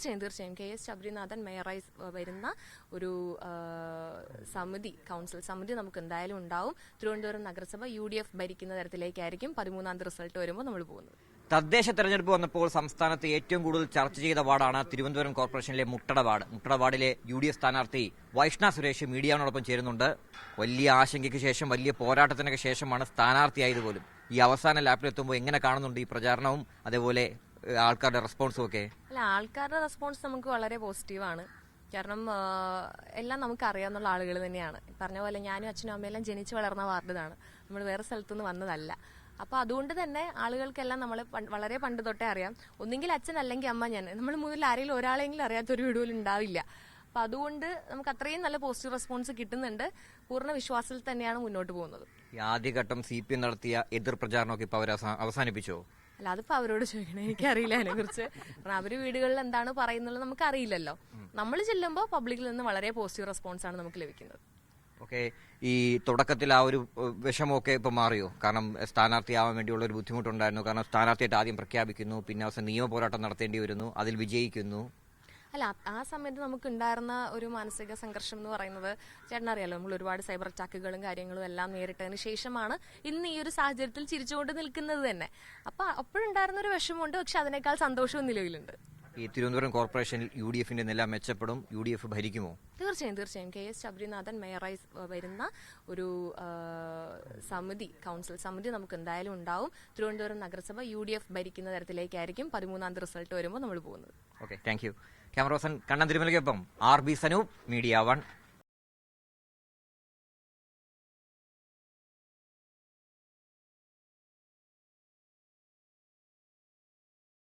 തീർച്ചയായും തീർച്ചയായും. K S Sabarinathan മേയറായി വരുന്ന ഒരു സമിതി കൗൺസിൽ സമിതി നമുക്ക് എന്തായാലും ഉണ്ടാവും. തിരുവനന്തപുരം നഗരസഭ യു ഡി എഫ് ഭരിക്കുന്ന തരത്തിലേക്കായിരിക്കും പതിമൂന്നാം റിസൾട്ട് വരുമ്പോൾ നമ്മൾ പോകുന്നത്. തദ്ദേശ തെരഞ്ഞെടുപ്പ് വന്നപ്പോൾ സംസ്ഥാനത്ത് ഏറ്റവും കൂടുതൽ ചർച്ച ചെയ്ത വാർഡാണ് തിരുവനന്തപുരം കോർപ്പറേഷനിലെ മുട്ടട വാർഡ് മുട്ടട വാർഡിലെ യു ഡി എഫ് സ്ഥാനാർത്ഥി വൈഷ്ണ സുരേഷ് മീഡിയാവിനോടൊപ്പം ചേരുന്നുണ്ട്. വലിയ ആശങ്കയ്ക്ക് ശേഷം വലിയ പോരാട്ടത്തിനൊക്കെ ശേഷമാണ് സ്ഥാനാർത്ഥിയായത് പോലും. ഈ അവസാന ലാപ്പിലെത്തുമ്പോൾ എങ്ങനെ കാണുന്നുണ്ട് ഈ പ്രചാരണവും? അതേപോലെ ആൾക്കാരുടെ റെസ്പോൺസും ഒക്കെ? അല്ല ആൾക്കാരുടെ റെസ്പോൺസ് നമുക്ക് വളരെ പോസിറ്റീവാണ് കാരണം എല്ലാം നമുക്ക് അറിയാവുന്ന ആളുകൾ തന്നെയാണ്. പറഞ്ഞ പോലെ ഞാനും അച്ഛനും അമ്മയെല്ലാം ജനിച്ചു വളർന്ന വാർഡിലാണ് നമ്മൾ വേറെ സ്ഥലത്തുനിന്ന് വന്നതല്ല. അപ്പൊ അതുകൊണ്ട് തന്നെ ആളുകൾക്കെല്ലാം നമ്മൾ വളരെ പണ്ട് തൊട്ടേ അറിയാം. ഒന്നെങ്കിൽ അച്ഛൻ അല്ലെങ്കിൽ അമ്മ ഞാൻ. നമ്മൾ മുതൽ ആരെങ്കിലും ഒരാളെങ്കിലും അറിയാത്തൊരു വീടുപോലും ഉണ്ടാവില്ല. അപ്പൊ അതുകൊണ്ട് നമുക്ക് അത്രയും നല്ല പോസിറ്റീവ് റെസ്പോൺസ് കിട്ടുന്നുണ്ട്. പൂർണ വിശ്വാസത്തിൽ തന്നെയാണ് മുന്നോട്ട് പോകുന്നത്. ആദ്യഘട്ടം സി പി എം നടത്തിയ എതിർ പ്രചാരണമൊക്കെ ഇപ്പൊ അവർ അവസാനിപ്പിച്ചോ? അല്ല അതിപ്പോ അവരോട് ചോദിക്കണം. എനിക്കറിയില്ല അതിനെ കുറിച്ച് കാരണം അവർ വീടുകളിൽ എന്താണ് പറയുന്നത് നമുക്ക് അറിയില്ലല്ലോ നമ്മൾ ചെല്ലുമ്പോൾ പബ്ലിക്കിൽ നിന്ന് വളരെ പോസിറ്റീവ് റെസ്പോൺസ് ആണ് നമുക്ക് ലഭിക്കുന്നത്. ഓക്കെ ഈ തുടക്കത്തിൽ ആ ഒരു വിഷമമൊക്കെ ഇപ്പൊ മാറിയോ? കാരണം സ്ഥാനാർത്ഥിയാവാൻ വേണ്ടിയുള്ള ഒരു ബുദ്ധിമുട്ടുണ്ടായിരുന്നു. കാരണം സ്ഥാനാർത്ഥിയായിട്ട് ആദ്യം പ്രഖ്യാപിക്കുന്നു പിന്നെ അവസാനം നിയമ പോരാട്ടം നടത്തേണ്ടി വരുന്നു അതിൽ വിജയിക്കുന്നു. അല്ല ആ- സമയത്ത് നമുക്ക് ഉണ്ടായിരുന്ന ഒരു മാനസിക സംഘർഷം എന്ന് പറയുന്നത് ചേട്ടൻ അറിയാലോ നമ്മൾ ഒരുപാട് സൈബർ അറ്റാക്കുകളും കാര്യങ്ങളും എല്ലാം നേരിട്ടതിന് ശേഷമാണ് ഇന്ന് ഈ ഒരു സാഹചര്യത്തിൽ ചിരിച്ചുകൊണ്ട് നിൽക്കുന്നത് തന്നെ. അപ്പൊ അപ്പോഴുണ്ടായിരുന്ന ഒരു വിഷമമുണ്ട് പക്ഷെ അതിനേക്കാൾ സന്തോഷവും നിലവിലുണ്ട്. ഈ തിരുവനന്തപുരം കോർപ്പറേഷനിൽ യു ഡി എഫിന്റെ നില മെച്ചപ്പെടും യു ഡി എഫ് ഭരിക്കുമോ? തീർച്ചയായും തീർച്ചയായും. കെ എസ് ശബരിനാഥൻ മേയറായി വരുന്ന ഒരു സമിതി കൗൺസിൽ സമിതി നമുക്ക് എന്തായാലും ഉണ്ടാവും. തിരുവനന്തപുരം നഗരസഭ യു ഡി എഫ് ഭരിക്കുന്ന തരത്തിലേക്കായിരിക്കും പതിമൂന്നാം തീയതി റിസൾട്ട് വരുമ്പോൾ നമ്മൾ പോകുന്നത്. Okay thank you. Camera person Kannan തിരുമലയ്ക്കൊപ്പം R B Sanoop media one.